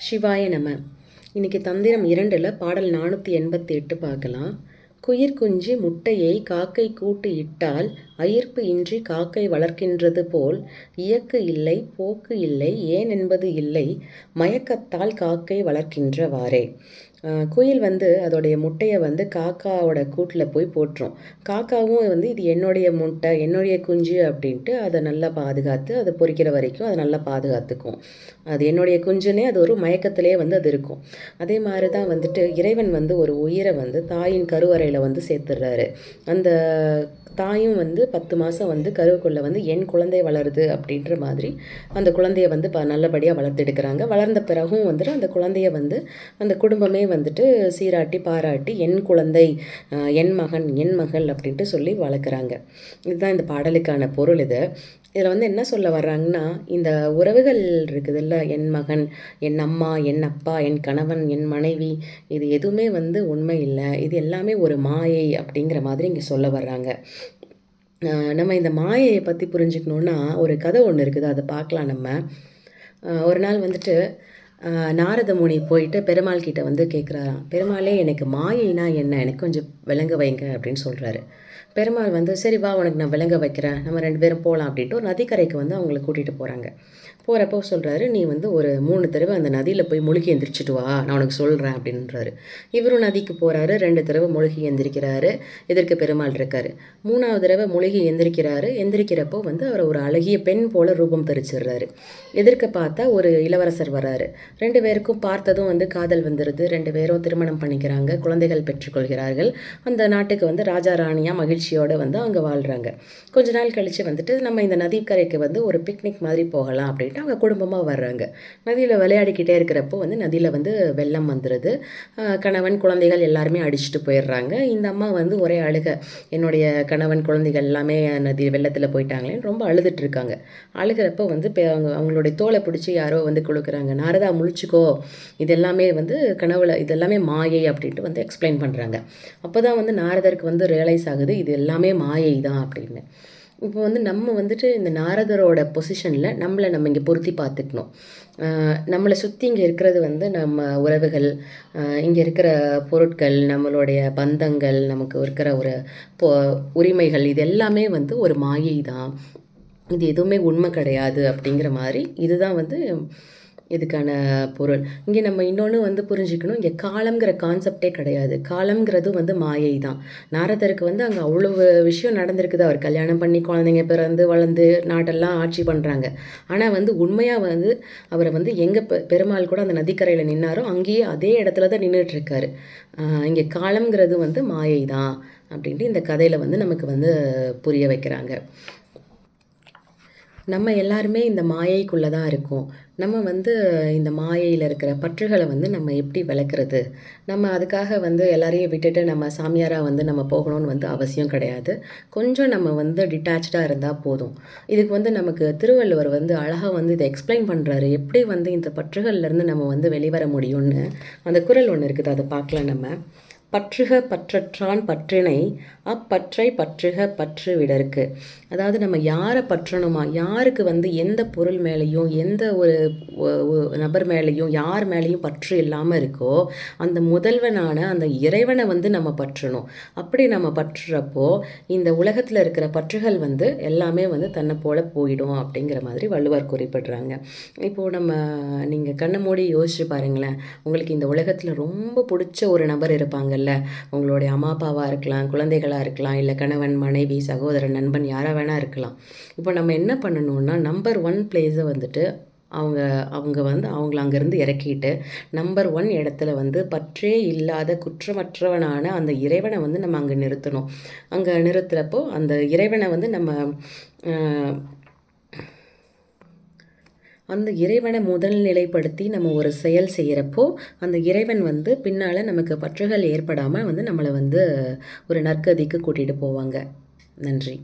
சிவாய நம. இன்னைக்கு தந்திரம் இரண்டில் பாடல் நானூற்றி எண்பத்தி எட்டு பார்க்கலாம். குயிர் குஞ்சு முட்டையை காக்கை கூட்டு இட்டால் அயிர்ப்பு இன்றி காக்கை வளர்க்கின்றது போல் இயக்கு இல்லை போக்கு இல்லை ஏன் என்பது இல்லை மயக்கத்தால் காக்கை வளர்க்கின்றவாறே. குயில் வந்து அதோடைய முட்டையை வந்து காக்காவோட கூட்டில் போய் போட்டுரும். காக்காவும் வந்து இது என்னுடைய முட்டை என்னுடைய குஞ்சு அப்படின்ட்டு அதை நல்லா பாதுகாத்து அதை பொறிக்கிற வரைக்கும் அதை நல்லா பாதுகாத்துக்கும். அது என்னுடைய குஞ்சுனே அது ஒரு மயக்கத்திலே வந்து அது இருக்கும். அதே மாதிரி தான் வந்துட்டு இறைவன் வந்து ஒரு உயிரை வந்து தாயின் கருவறையில் வந்து சேர்த்துடுறாரு அந்த தாயும் வந்து பத்து மாதம் வந்து கருவுக்குள்ளே வந்து என் குழந்தை வளருது அப்படின்ற மாதிரி அந்த குழந்தைய வந்து ப நல்லபடியாக வளர்த்தெடுக்கிறாங்க. வளர்ந்த பிறகும் வந்துட்டு அந்த குழந்தைய வந்து அந்த குடும்பமே வந்து வந்துட்டு சீராட்டி பாராட்டி என் குழந்தை என் மகன் என் மகள் அப்படின்ட்டு சொல்லி வளர்க்குறாங்க. இதுதான் இந்த பாடலுக்கான பொருள் இது. இதில் வந்து என்ன சொல்ல வர்றாங்கன்னா இந்த உறவுகள் இருக்குதுல்ல என் மகன் என் அம்மா என் அப்பா என் கணவன் என் மனைவி இது எதுவுமே வந்து உண்மை இல்லை. இது எல்லாமே ஒரு மாயை அப்படிங்கிற மாதிரி இங்கே சொல்ல வர்றாங்க. நம்ம இந்த மாயையை பற்றி புரிஞ்சுக்கணுன்னா ஒரு கதை ஒன்று இருக்குது அதை பார்க்கலாம் நம்ம. ஒரு நாள் வந்துட்டு நாரத முனி போயிட்டு பெருமாள் கிட்ட வந்து கேட்குறாராம் பெருமாளே எனக்கு மாயைனா என்ன? எனக்கு கொஞ்சம் விளங்க வைங்க அப்படின்னு சொல்கிறாரு பெருமாள் வந்து சரி வா உனக்கு நான் விளங்க வைக்கிறேன். நம்ம ரெண்டு பேரும் போகலாம் அப்படின்ட்டு ஒரு நதிக்கரைக்கு வந்து அவங்கள கூட்டிகிட்டு போகிறாங்க போகிறப்போ சொல்கிறாரு நீ வந்து ஒரு மூணு தடவை அந்த நதியில் போய் முழுகி எந்திரிச்சிட்டு வா. நான் உனக்கு சொல்கிறேன் அப்படின்றாரு. இவரும் நதிக்கு போகிறாரு ரெண்டு தடவை முழுகி எந்திரிக்கிறாரு. இதற்கு பெருமாள் இருக்காரு. மூணாவது தடவை முழுகி எந்திரிக்கிறாரு. எந்திரிக்கிறப்போ வந்து அவர் ஒரு அழகிய பெண் போல ரூபம் தரிச்சிடுறாரு. எதிர்க்க பார்த்தா ஒரு இளவரசர் வராரு ரெண்டு பேருக்கும் பார்த்ததும் வந்து காதல் வந்துடுது ரெண்டு பேரும் திருமணம் பண்ணிக்கிறாங்க. குழந்தைகள் பெற்றுக்கொள்கிறார்கள். அந்த நாட்டுக்கு வந்து ராஜா ராணியாக மகிழ்ச்சியோடு வந்து அவங்க வாழ்கிறாங்க கொஞ்ச நாள் கழித்து வந்துட்டு நம்ம இந்த நதிக்கரைக்கு வந்து ஒரு பிக்னிக் மாதிரி போகலாம் அப்படின்ட்டு அவங்க குடும்பமாக வர்றாங்க. நதியில் விளையாடிக்கிட்டே இருக்கிறப்போ வந்து நதியில் வந்து வெள்ளம் வந்துடுது கணவன் குழந்தைகள் எல்லாருமே அடிச்சுட்டு போயிடுறாங்க. இந்த அம்மா வந்து ஒரே அழுக என்னுடைய கணவன் குழந்தைகள் எல்லாமே நதி வெள்ளத்தில் போயிட்டாங்களேன்னு ரொம்ப அழுதுட்டு இருக்காங்க. அழுகிறப்போ வந்து இப்போ அவங்க அவங்களுடைய தோலை பிடிச்சி யாரோ வந்து கொடுக்குறாங்க நாரதா முழிச்சிக்கோ இது எல்லாமே வந்து கனவுல இது எல்லாமே மாயை அப்படின்ட்டு வந்து எக்ஸ்பிளைன் பண்ணுறாங்க அப்போ தான் வந்து நாரதருக்கு வந்து ரியலைஸ் ஆகுது இது எல்லாமே மாயை தான் அப்படின்னு. இப்போ வந்து நம்ம வந்துட்டு இந்த நாரதரோட பொசிஷனில் நம்மளை நம்ம இங்கே பொருத்தி பார்த்துக்கணும். நம்மளை சுற்றி இங்கே இருக்கிறது வந்து நம்ம உறவுகள் இங்கே இருக்கிற பொருட்கள் நம்மளுடைய பந்தங்கள் நமக்கு இருக்கிற ஒரு பொ உரிமைகள் இது எல்லாமே வந்து ஒரு மாயை தான் இது எதுவுமே உண்மை கிடையாது அப்படிங்கிற மாதிரி இதுதான் வந்து இதுக்கான பொருள். இங்கே நம்ம இன்னொன்று வந்து புரிஞ்சுக்கணும். இங்கே காலம்ங்கிற கான்செப்டே கிடையாது. காலம்ங்கிறது வந்து மாயை தான் நாரதருக்கு வந்து அங்கே அவ்வளவு விஷயம் நடந்திருக்குது. அவர் கல்யாணம் பண்ணி குழந்தைங்க பிறந்து வளர்ந்து நாட்டெல்லாம் ஆட்சி பண்ணுறாங்க ஆனால் வந்து உண்மையாக வந்து அவரை வந்து எங்கே பெ பெருமாள் கூட அந்த நதிக்கரையில் நின்னாரோ அங்கேயே அதே இடத்துல தான் நின்றுட்டுருக்காரு இங்கே காலம்ங்கிறது வந்து மாயை தான் அப்படின்ட்டு இந்த கதையில் வந்து நமக்கு வந்து புரிய வைக்கிறாங்க. நம்ம எல்லாருமே இந்த மாயைக்குள்ளே தான் இருக்கோம். நம்ம வந்து இந்த மாயையில் இருக்கிற பற்றுகளை வந்து நம்ம எப்படி விளக்குறது? நம்ம அதுக்காக வந்து எல்லாரையும் விட்டுட்டு நம்ம சாமியாராக வந்து நம்ம போகணும்னு வந்து அவசியம் கிடையாது. கொஞ்சம் நம்ம வந்து டிட்டாச்சாக இருந்தால் போதும். இதுக்கு வந்து நமக்கு திருவள்ளுவர் வந்து அழகாக வந்து இதை எக்ஸ்பிளைன் பண்ணுறாரு எப்படி வந்து இந்த பற்றுகள்லேருந்து நம்ம வந்து வெளிவர முடியும்னு அந்த குறள் ஒன்று இருக்குது அதை பார்க்கலாம் நம்ம. பற்றுக பற்றற்றான் பற்றினை அப்பற்றை பற்றுக பற்று விடற்கு. அதாவது நம்ம யாரை பற்றணுமா? யாருக்கு வந்து எந்த பொருள் மேலேயும் எந்த ஒரு நபர் மேலேயும் யார் மேலேயும் பற்று இல்லாமல் இருக்கோ அந்த முதல்வனான அந்த இறைவனை வந்து நம்ம பற்றணும். அப்படி நம்ம பற்றுறப்போ இந்த உலகத்தில் இருக்கிற பற்றுகள் வந்து எல்லாமே வந்து தன்னை போல போயிடும் அப்படிங்கிற மாதிரி வள்ளுவர் குறிப்பிடுறாங்க. இப்போது நம்ம நீங்கள் கண்ணை மூடி யோசிச்சு பாருங்களேன். உங்களுக்கு இந்த உலகத்தில் ரொம்ப பிடிச்ச ஒரு நபர் இருப்பாங்க. இருப்பாங்கல்ல உங்களுடைய அம்மா அப்பாவாக இருக்கலாம் குழந்தைகளாக இருக்கலாம் இல்லை கணவன் மனைவி சகோதரன் நண்பன் யாராக வேணால் இருக்கலாம். இப்போ நம்ம என்ன பண்ணணும்னா நம்பர் ஒன் பிளேஸை வந்துட்டு அவங்க அவங்க வந்து அவங்கள அங்கேருந்து இறக்கிட்டு நம்பர் ஒன் இடத்துல வந்து பற்றே இல்லாத குற்றமற்றவனான அந்த இறைவனை வந்து நம்ம அங்கே நிறுத்தணும். அங்கே நிறுத்துகிறப்போ அந்த இறைவனை வந்து நம்ம அந்த இறைவனை முதல் நிலைப்படுத்தி நம்ம ஒரு செயல் செய்கிறப்போ அந்த இறைவன் வந்து பின்னால் நமக்கு பற்றுகள் ஏற்படாமல் வந்து நம்மளை வந்து ஒரு நற்கதிக்கு கூட்டிகிட்டு போவாங்க. நன்றி.